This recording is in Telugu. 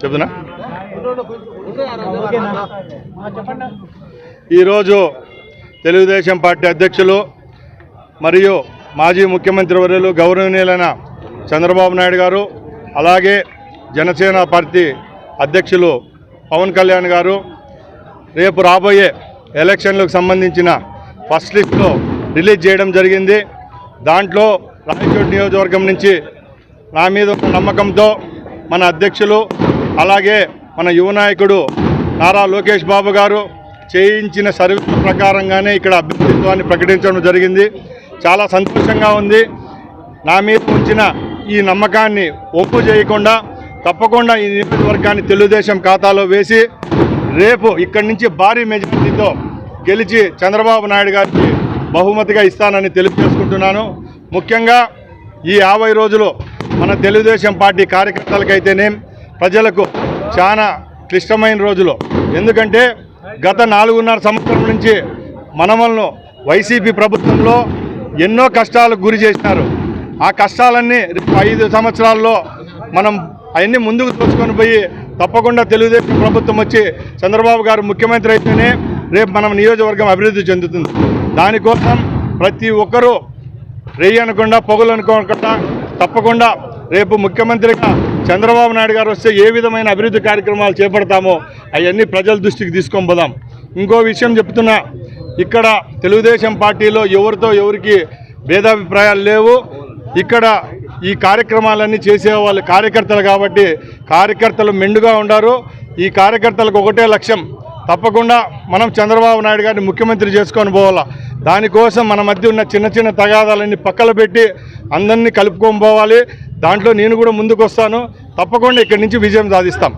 చెప్తున్నా? ఈరోజు తెలుగుదేశం పార్టీ అధ్యక్షులు మరియు మాజీ ముఖ్యమంత్రి వర్యులు గౌరవనీయులైన చంద్రబాబు నాయుడు గారు అలాగే జనసేన పార్టీ అధ్యక్షులు పవన్ కళ్యాణ్ గారు రేపు రాబోయే ఎలక్షన్లకు సంబంధించిన ఫస్ట్ లిస్ట్లో రిలీజ్ చేయడం జరిగింది. దాంట్లో రాయచోటి నియోజకవర్గం నుంచి నా మీద నమ్మకంతో మన అధ్యక్షులు అలాగే మన యువ నాయకుడు నారా లోకేష్ బాబు గారు చేయించిన సర్వే ప్రకారంగానే ఇక్కడ అభ్యర్థిత్వాన్ని ప్రకటించడం జరిగింది. చాలా సంతోషంగా ఉంది. నా మీద ఉంచిన ఈ నమ్మకాన్ని ఒప్పు చేయకుండా తప్పకుండా ఈ నియోజకవర్గాన్ని తెలుగుదేశం ఖాతాలో వేసి రేపు ఇక్కడి నుంచి భారీ మెజార్టీతో గెలిచి చంద్రబాబు నాయుడు గారికి బహుమతిగా ఇస్తానని తెలియజేసుకుంటున్నాను. ముఖ్యంగా ఈ యాభై రోజులు మన తెలుగుదేశం పార్టీ కార్యకర్తలకైతేనేం ప్రజలకు చాలా క్లిష్టమైన రోజులు. ఎందుకంటే గత నాలుగున్నర సంవత్సరం నుంచి మనమలను వైసీపీ ప్రభుత్వంలో ఎన్నో కష్టాలకు గురి చేసినారు. ఆ కష్టాలన్నీ ఐదు సంవత్సరాల్లో మనం అవన్నీ ముందుకు తోచుకొని పోయి తప్పకుండా తెలుగుదేశం ప్రభుత్వం వచ్చి చంద్రబాబు గారు ముఖ్యమంత్రి అయితేనే రేపు మనం నియోజకవర్గం అభివృద్ధి చెందుతుంది. దానికోసం ప్రతి ఒక్కరూ రేయి అనకుండా పొగలు అనుకోకుండా తప్పకుండా రేపు ముఖ్యమంత్రిగా చంద్రబాబు నాయుడు గారు వస్తే ఏ విధమైన అభివృద్ధి కార్యక్రమాలు చేపడతామో అవన్నీ ప్రజల దృష్టికి తీసుకొని పోదాం. ఇంకో విషయం చెప్తున్నా ఇక్కడ తెలుగుదేశం పార్టీలో ఎవరితో ఎవరికి భేదాభిప్రాయాలు లేవు. ఇక్కడ ఈ కార్యక్రమాలన్నీ చేసే వాళ్ళు కార్యకర్తలు కాబట్టి కార్యకర్తలు మెండుగా ఉండారు. ఈ కార్యకర్తలకు ఒకటే లక్ష్యం తప్పకుండా మనం చంద్రబాబు నాయుడు గారిని ముఖ్యమంత్రి చేసుకొని పోవాలా. దానికోసం మన మధ్య ఉన్న చిన్న చిన్న తగాదాలన్నీ పక్కన పెట్టి అందరినీ కలుపుకొని పోవాలి. దాంట్లో నేను కూడా ముందుకు వస్తాను తప్పకుండా ఇక్కడి నుంచి విజయం సాధిస్తాం.